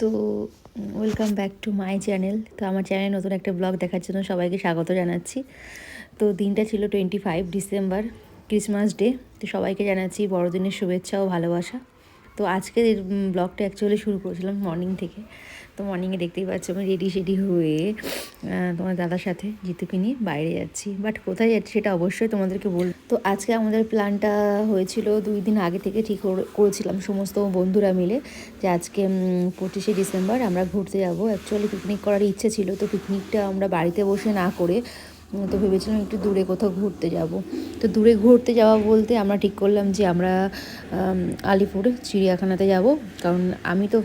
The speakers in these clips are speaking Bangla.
তো welcome back to my channel তো আমার চ্যানেলে নতুন একটা ব্লগ দেখার জন্য সবাইকে স্বাগত জানাচ্ছি। তো দিনটা ছিল twenty five December Christmas day তো সবাইকে জানাচ্ছি বড়দিনের শুভেচ্ছা ও ভালোবাসা। তো আজকের ব্লগটা অ্যাকচুয়ালি শুরু করেছিলাম মর্নিং থেকে। তো মর্নিংয়ে দেখতেই পাচ্ছি আমি রেডি সেডি হয়ে তোমার দাদার সাথে জিতুকে নিয়ে বাইরে যাচ্ছি। বাট কোথায় যাচ্ছি সেটা অবশ্যই তোমাদেরকে বল, তো আজকে আমাদের প্ল্যানটা হয়েছিল দুই দিন আগে থেকে ঠিক করেছিলাম। সমস্ত বন্ধুরা মিলে যে আজকে পঁচিশে ডিসেম্বর আমরা ঘুরতে যাব। অ্যাকচুয়ালি পিকনিক করার ইচ্ছে ছিল। তো পিকনিকটা আমরা বাড়িতে বসে না করে তো ভেবেছিলাম একটু দূরে কোথাও ঘুরতে যাব। তো দূরে ঘুরতে যাওয়া বলতে আমরা ঠিক করলাম যে আমরা আলিপুর, চিড়িয়াখানাতে যাব। কারণ আমি তো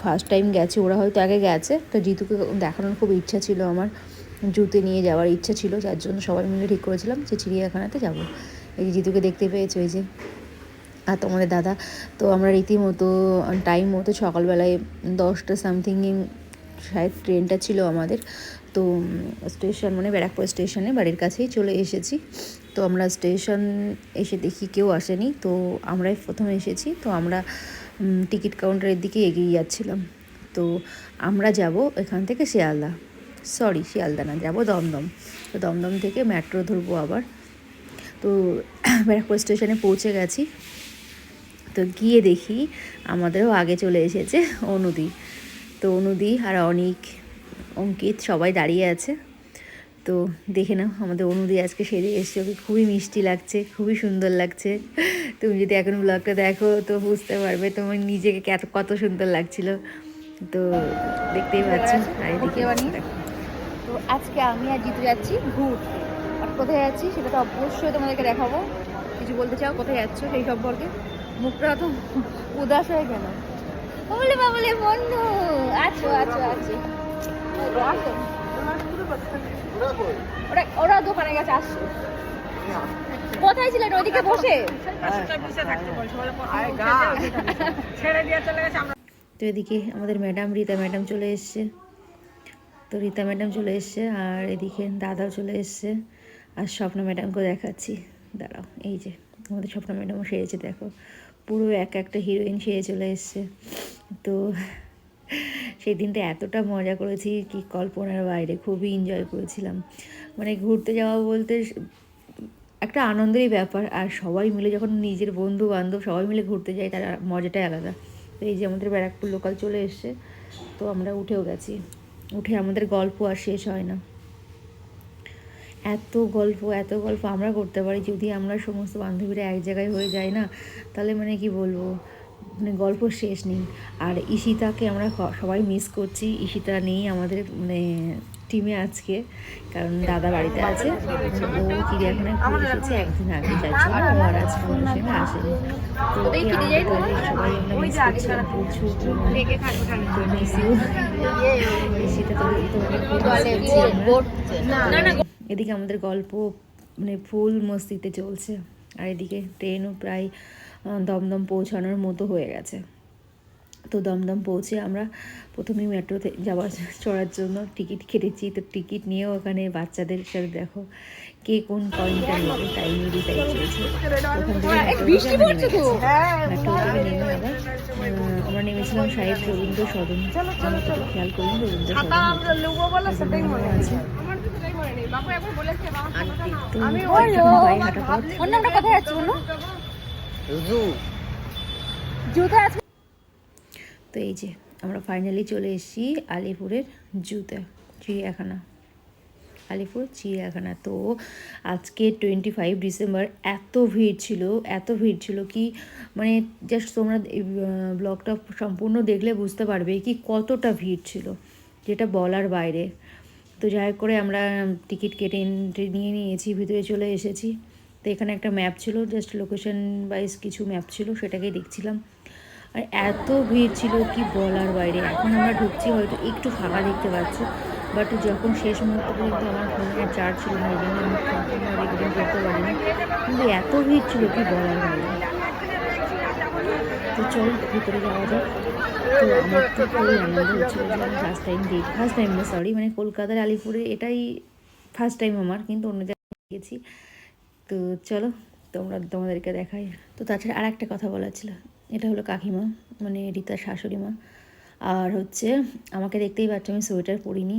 ফার্স্ট টাইম গেছি, ওরা হয়তো আগে গেছে। তো জিতুকে দেখানোর খুব ইচ্ছা ছিল আমার। জুতে নিয়ে যাওয়ার ইচ্ছা ছিল, যার জন্য সবাই মিলে ঠিক করেছিলাম যে চিড়িয়াখানাতে যাব। এই যে জিতুকে দেখতে পেয়েছ এই যে, আর তোমাদের দাদা। তো আমরা রীতিমতো টাইম মতো সকালবেলায় দশটা সামথিং শায়দ ট্রেনটা ছিল আমাদের। তো স্টেশন মানে ব্যারাকপুর স্টেশনে বাড়ির কাছেই চলে এসেছি। তো আমরা স্টেশন এসে দেখি কেউ আসেনি। তো আমরাই প্রথম এসেছি। তো আমরা টিকিট কাউন্টারের দিকে এগিয়ে যাচ্ছিলাম। তো আমরা যাব এখান থেকে শিয়ালদা। সরি, শিয়ালদা না, যাব দমদম। তো দমদম থেকে মেট্রো ধরবো আবার। তো ব্যারাকপুর স্টেশনে পৌঁছে গেছি। তো গিয়ে দেখি আমাদেরও আগে চলে এসেছে অনুদি। তো অনুদি আর অনিক অঙ্কিত সবাই দাঁড়িয়ে আছে। তো দেখে নাও আমাদের অনুদি আজকে সেরে এসছে। ওকে খুবই মিষ্টি লাগছে খুবই সুন্দর লাগছে। তুমি যদি এখন ব্লগটা দেখো তো বুঝতে পারবে তোমার নিজেকে কত- কত সুন্দর লাগছিল। তো দেখতেই পাচ্ছ আর এদিকে তো আজকে আমি আর জিতু যাচ্ছি ঘুরতে আর কোথায় যাচ্ছি সেটা তো অবশ্যই তোমাদেরকে দেখাবো। কিছু বলতে চাও কোথায় যাচ্ছ সেই সম্পর্কে? মুখটা তো উদাস হয়ে গেল। বলে বাবলে বন্ধু আছো আছো আছো। ওরা ওরা দোকানে গেছে আসছে। কোথায় ছিলেন? ওইদিকে বসে? তো এদিকে আমাদের ম্যাডাম রীতা ম্যাডাম চলে এসছে। তো রীতা ম্যাডাম চলে এসছে আর এদিকে দাদাও চলে এসছে। আর স্বপ্ন ম্যাডামকেও দেখাচ্ছি। দাঁড়াও এই যে আমাদের স্বপ্ন ম্যাডামও সেরেছে দেখো। পুরো এক একটা হিরোইন সেরে চলে এসছে। তো সেই দিনটা এতটা মজা করেছি কি কল্পনার বাইরে, খুবই এনজয় করেছিলাম। মানে ঘুরতে যাওয়া বলতে একটা আনন্দেরই ব্যাপার। আর সবাই মিলে যখন নিজের বন্ধু বান্ধব সবাই মিলে ঘুরতে যাই, তার মজাটাই আলাদা। তো এই যে আমাদের ব্যারাকপুর লোকাল চলে এসছে, তো আমরা উঠেও গেছি। উঠে আমাদের গল্প আর শেষ হয় না। এত গল্প এত গল্প আমরা করতে পারি যদি আমরা সমস্ত বান্ধবীরা এক জায়গায় হয়ে যাই না? তাহলে মানে কি বলব? মানে গল্প শেষ নেই। আর ঈশিতাকে আমরা সবাই মিস করছি। ঈশিতা নেই আমাদের মানে টিমে আজকে। কারণ দাদা বাড়িতে আছে। ও চিড়িয়াখানায় ঘুরে এসেছে একদিন আগে। যার জন্য ও আর আসেনি। তো সবাই আমরা মিস প্রচুর তো এদিকে আমাদের গল্প মানে ফুল মস্তিতে চলছে। আর এদিকে ট্রেনও প্রায় দমদম পৌঁছানোর মতো হয়ে গেছে। তো দমদম পৌঁছে আমরা প্রথমেই মেট্রোতে যাওয়ার চড়ার জন্য টিকিট কেটেছি। তো টিকিট নিয়েও ওখানে বাচ্চাদের সাথে দেখো কে কোন কয়েনটা নেবে তাই নিয়ে তাই চলছে ওখান থেকে আমরা পড়ছে নেমে তো। গেছি। মেট্রো থেকে নেমে আবার আমরা নেমেছিলাম সাহেব রবীন্দ্র সদন আমরা তো খেয়াল করিনি রবীন্দ্র সদন আছে তো জুতো আছে এই যে আমরা ফাইনালি চলে এসেছি আলিপুরের জুতে চিড়িয়াখানা। আলিপুর চিড়িয়াখানা। তো আজকে টোয়েন্টি ফাইভ ডিসেম্বর এত ভিড় ছিল এত ভিড় ছিল কি মানে জাস্ট তোমরা ব্লগটা সম্পূর্ণ দেখলে বুঝতে পারবে কি কতটা ভিড় ছিল যেটা বলার বাইরে। তো যাই হোক করে আমরা টিকিট কেটে এন্ট্রি নিয়ে নিয়েছি ভিতরে চলে এসেছি। তো এখানে একটা ম্যাপ ছিল জাস্ট লোকেশন ওয়াইজ কিছু ম্যাপ ছিল, সেটাকেই দেখছিলাম। আর এত ভিড় ছিল কি বলার বাইরে, এখন আমরা ঢুকছি হয়তো একটু ফাঁকা দেখতে পাচ্ছি বাট যখন শেষ মুহূর্ত পর্যন্ত আমার ফোনের চার্জ ছিল না, এই জন্য আমি সম্পূর্ণ রেকর্ডিং করতে পারিনি। কিন্তু এত ভিড় ছিল কি বলার বাইরে। তো চল ভিতরে যাওয়া যাক। তো আমার তো খুবই আনন্দ হচ্ছিল যে আমি ফার্স্ট টাইম দেখি ফার্স্ট টাইম না সরি মানে কলকাতার আলিপুরে এটাই ফার্স্ট টাইম আমার, কিন্তু অন্য জায়গায় গেছি তো চলো তোমরা তোমাদেরকে দেখাই। তো তাছাড়া আর একটা কথা বলার ছিল, এটা হলো কাকিমা মানে রীতার শাশুড়ি মা। আর হচ্ছে, আমাকে দেখতেই পাচ্ছ আমি সোয়েটার পরিনি।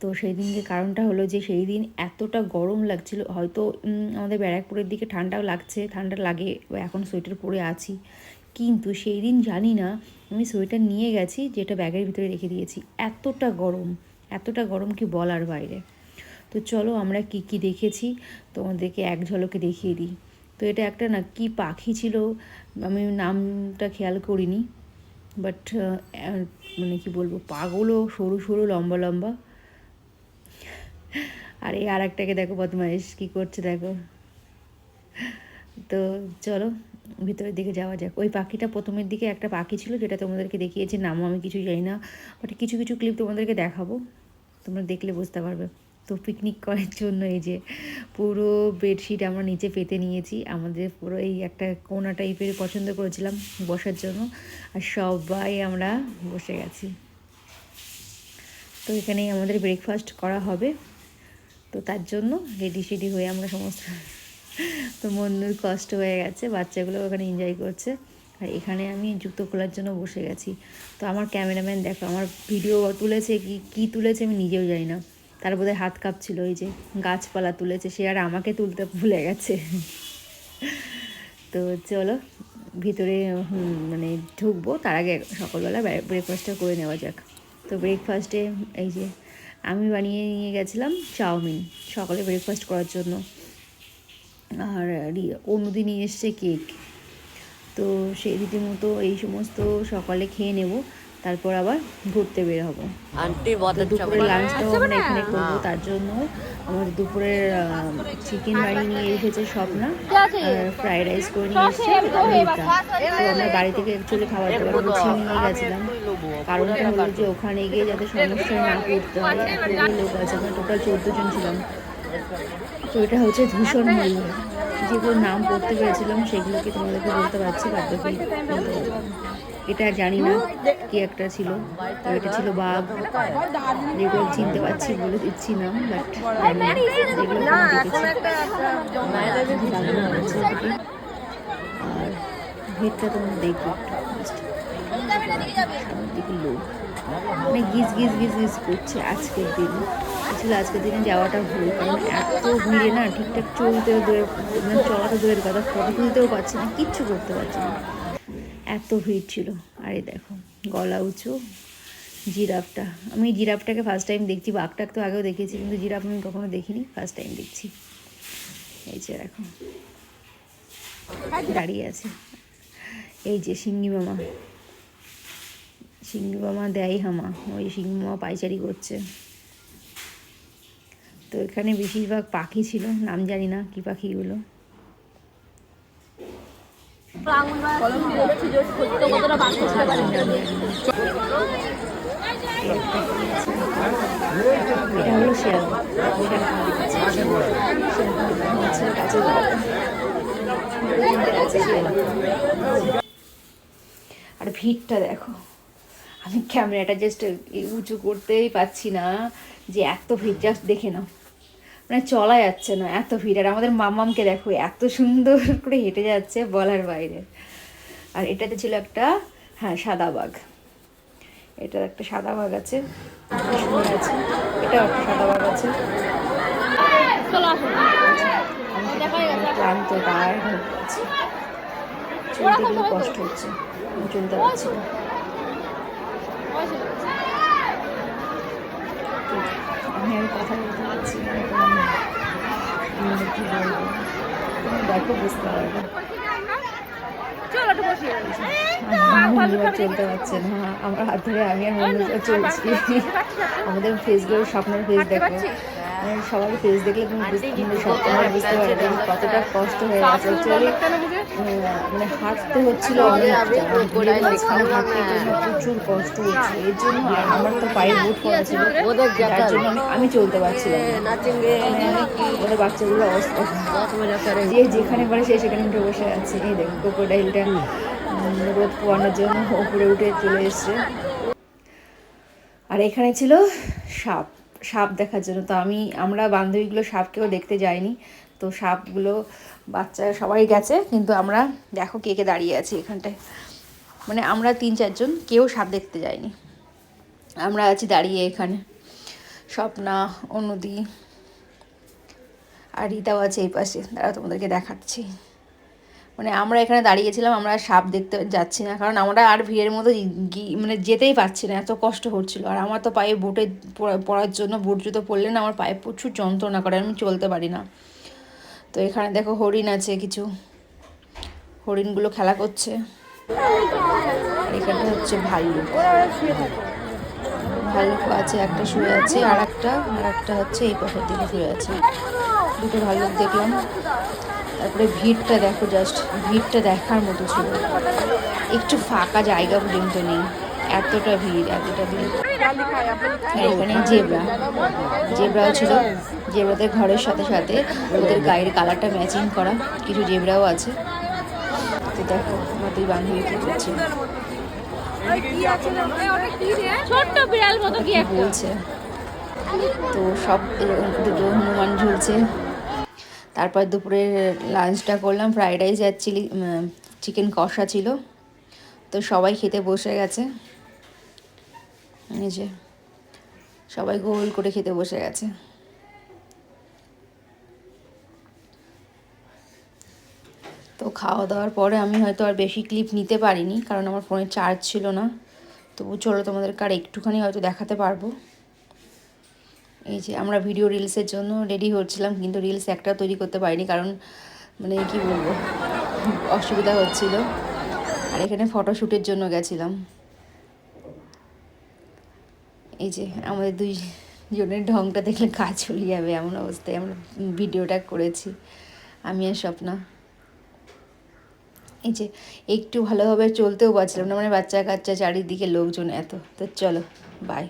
তো সেই দিনকে কারণটা হলো যে সেই দিন এতটা গরম লাগছিল, হয়তো আমাদের ব্যারাকপুরের দিকে ঠান্ডাও লাগছে, ঠান্ডা লাগে, এখন সোয়েটার পরে আছি। কিন্তু সেই দিন জানি না, আমি সোয়েটার নিয়ে গেছি, যেটা ব্যাগের ভিতরে রেখে দিয়েছি। এতটা গরম এতটা গরম কি বলার বাইরে। তো চলো আমরা কি কি দেখেছি? তোমাদেরকে এক ঝলকে দেখিয়ে দিই। তো এটা একটা না, কি পাখি ছিল? আমি নামটা খেয়াল করিনি। বাট মানে কি বলব, পাগলও, সরু সরু, লম্বা লম্বা। আর এই আর একটাকে দেখো বদমাইশ, কি করছে দেখো। তো চলো, ভিতরের দিকে যাওয়া যাক। ওই পাখিটা প্রথমের দিকে একটা পাখি ছিল যেটা তোমাদেরকে দেখিয়েছি, নামও আমি কিছু জানি না। বাট কিছু কিছু ক্লিপ তোমাদেরকে দেখাবো। তোমরা দেখলে বুঝতে পারবে। তো পিকনিক করার জন্য এই যে পুরো বেডশিট আমরা নিচে পেতে নিয়েছি। আমাদের পুরো এই একটা কোনা টাইপের পছন্দ করেছিলাম বসার জন্য। আর সবাই আমরা বসে গেছি। তো এখানেই আমাদের ব্রেকফাস্ট করা হবে। তো তার জন্য রেডি সেডি হয়ে আমরা সমস্ত তো মন্দির কষ্ট হয়ে গেছে, বাচ্চাগুলো ওখানে এনজয় করছে। আর এখানে আমি জুতো খোলার জন্য বসে গেছি। তো আমার ক্যামেরাম্যান দেখো, আমার ভিডিও তুলেছে কি কি তুলেছে আমি নিজেও জানি না। তার বোধহয় হাত কাঁপছিল ওই যে গাছপালা তুলেছে, সে আর আমাকে তুলতে ভুলে গেছে। তো চলো, ভিতরে মানে ঢুকবো, তার আগে সকালবেলা ব্রেকফাস্টটা করে নেওয়া যাক। তো ব্রেকফাস্টে এই যে আমি বানিয়ে নিয়ে গেছিলাম চাউমিন, সকালে ব্রেকফাস্ট করার জন্য। আর নিয়ে এসছে কেক তো সেই রীতিমতো এই সমস্ত সকালে খেয়ে নেব। তারপর আবার ঘুরতে বের হব। দুপুরে লাঞ্চটা আমরা এখানে করব তার জন্য। আমার দুপুরের চিকেন বাড়ি নিয়ে রেখেছে স্বপ্না। ফ্রাইড রাইস করে নিয়ে এসছে আমরা বাড়ি থেকে অ্যাকচুয়ালি খাবার দাবার গুছিয়ে নিয়ে গেছিলাম। কারণটা হলো যে ওখানে গিয়ে যাতে সমস্যা না করতে হয় লোক আছে। আমরা টোটাল চোদ্দ জন ছিলাম। তো এটা হচ্ছে ধূষণ মূল্য যেগুলোর নাম পড়তে পেরেছিলাম সেগুলোকে তোমাদেরকে বলতে পারছি বাদ বাকি এটা জানি না কি একটা ছিল। তো এটা ছিল বাঘ। যেগুলো চিনতে পারছি বলে দিচ্ছি না বাট। আর ভিড়টা তোমরা দেখো দিকে লোক। মানে গিজ গিজ গিজ গিজ করছে আজকের দিন। আসলে আজকের দিনে যাওয়াটা ভুল কারণ এত ভিড়ে না ঠিকঠাক চলতে দূরে মানে চলাটা দূরের কথা ফটো তুলতেও পারছি না কিচ্ছু করতে পারছি না। এত ভিড় ছিল। আরে দেখো, গলা উঁচু, জিরাফটা। আমি জিরাফটাকে ফার্স্ট টাইম দেখছি, বাঘটাকে তো আগেও দেখেছি, কিন্তু জিরাফ আমি কখনো দেখিনি ফার্স্ট টাইম দেখছি। এই যে দেখো, দাঁড়িয়ে আছে। এই যে সিঙ্গি মামা। সিঙ্গি মামা দেয় হামা, ওই সিঙ্গি মামা পাইচারি করছে। তো এখানে বেশিরভাগ পাখি ছিল, নাম জানি না কি পাখিগুলো। আর ভিড়টা দেখো। আমি ক্যামেরাটা জাস্ট উঁচু করতেই পাচ্ছি না যে এত ভিড় জাস্ট দেখে নাও। মানে চলা যাচ্ছে না, এত ভিড়। আর আমাদের মামামকে দেখো, এত সুন্দর করে হেঁটে যাচ্ছে বলার বাইরে। আর এটাতে ছিল একটা হ্যাঁ সাদা বাঘ। এটা একটা সাদা বাঘ আছে আছে একটা সাদা বাঘ আছে। ক্লান্ত চলতে কষ্ট হচ্ছে। চলতে পারছি আমি কথা বলতে পারছি কি বলব? তুমি দেখো বুঝতে পারবে। মন্দিরা চলতে পারছে না। আমরা হাত ধরে আমি আর চলছি। আমাদের ফেসগুলো স্বপ্নের ফেস দেখো। মানে সবার ফেস দেখলে তুমি সবসময় বুঝতে মানে পারবে কতটা কষ্ট হয়ে গেছে। মানে, মানে হাঁটতে হচ্ছিল মানে প্রচুর কষ্ট হচ্ছে। এর জন্য আমার তো পায়ে বুট পড়া ছিল। জন্য আমি চলতে পারছিলাম ওদের বাচ্চাগুলো যে যেখানে পারে সে সেখানে উঠে বসে আছে। এই দেখো কোকোডাইলটা রোদ পোয়ানোর জন্য উপরে উঠে চলে এসছে। আর এখানে ছিল সাপ। সাপ দেখার জন্য। তো আমি, আমরা বান্ধবীগুলো সাপকেও দেখতে যাইনি। তো সাপগুলো বাচ্চা সবাই গেছে, কিন্তু আমরা দেখো কে কে দাঁড়িয়ে আছি এখানটায়। মানে আমরা তিন চারজন, কেউ সাপ দেখতে যাইনি আমরা আছি দাঁড়িয়ে এখানে। স্বপ্না, অনুদি আর রীতাও আছে এই পাশে। তারা তোমাদেরকে দেখাচ্ছি। মানে আমরা এখানে দাঁড়িয়েছিলাম, আমরা সাপ দেখতে যাচ্ছি না, কারণ আমরা আর ভিড়ের মতো মানে যেতেই পারছি না, এত কষ্ট হচ্ছিল। আর আমার তো পায়ে বুটে পরার জন্য বুট জুতো পরলে না, আমার পায়ে প্রচুর যন্ত্রণা করে, আমি চলতে পারি না। তো এখানে দেখো হরিণ আছে কিছু, হরিণগুলো খেলা করছে। আর এখানে হচ্ছে ভাল্লুক। ভাল্লুক আছে, একটা শুয়ে আছে আর একটা আর একটা হচ্ছে এই পাশের দিকে শুয়ে আছে। দুটো ভাল্লুক দেখলাম। তারপরে ভিড়টা দেখো জাস্ট ভিড়টা দেখার মতো ছিল। একটু ফাঁকা জায়গা পর্যন্ত নেই। এতটা ভিড় এতটা ভিড়। আর এখানে জেবরা। জেবরাও ছিল। জেবরাদের ঘরের সাথে সাথে ওদের গায়ের কালারটা ম্যাচিং করা। কিছু জেবরাও আছে। তো দেখো আমার দুই বান্ধবী কি করছে। ছোট্ট বিড়াল মতো কি কি বলছে। তো সব হনুমান ঝুলছে। তারপর দুপুরে লাঞ্চটা করলাম, ফ্রাইড রাইস আর চিলি চিকেন কষা ছিল। তো সবাই খেতে বসে গেছে। এই যে, সবাই গোল করে খেতে বসে গেছে। তো খাওয়া দাওয়ার পরে আমি হয়তো আর বেশি ক্লিপ নিতে পারিনি, কারণ আমার ফোনে চার্জ ছিল না। তবু চলো তোমাদেরকে আর একটুখানি হয়তো দেখাতে পারব। এই যে আমরা ভিডিও রিলসের জন্য রেডি হচ্ছিলাম, কিন্তু রিলস একটা তৈরি করতে পারিনি কারণ মানে কি বলব, অসুবিধা হচ্ছিল। আর এখানে ফটোশ্যুটের জন্য গেছিলাম। এই যে আমাদের দুই জনের ঢংটা দেখলে কাজ চলে যাবে এমন অবস্থায় আমরা ভিডিওটা করেছি, আমি আর স্বপ্না। এই যে একটু ভালোভাবে চলতেও পারছিলাম না মানে বাচ্চা কাচ্চা চারিদিকে লোকজন এত। তো চলো বাই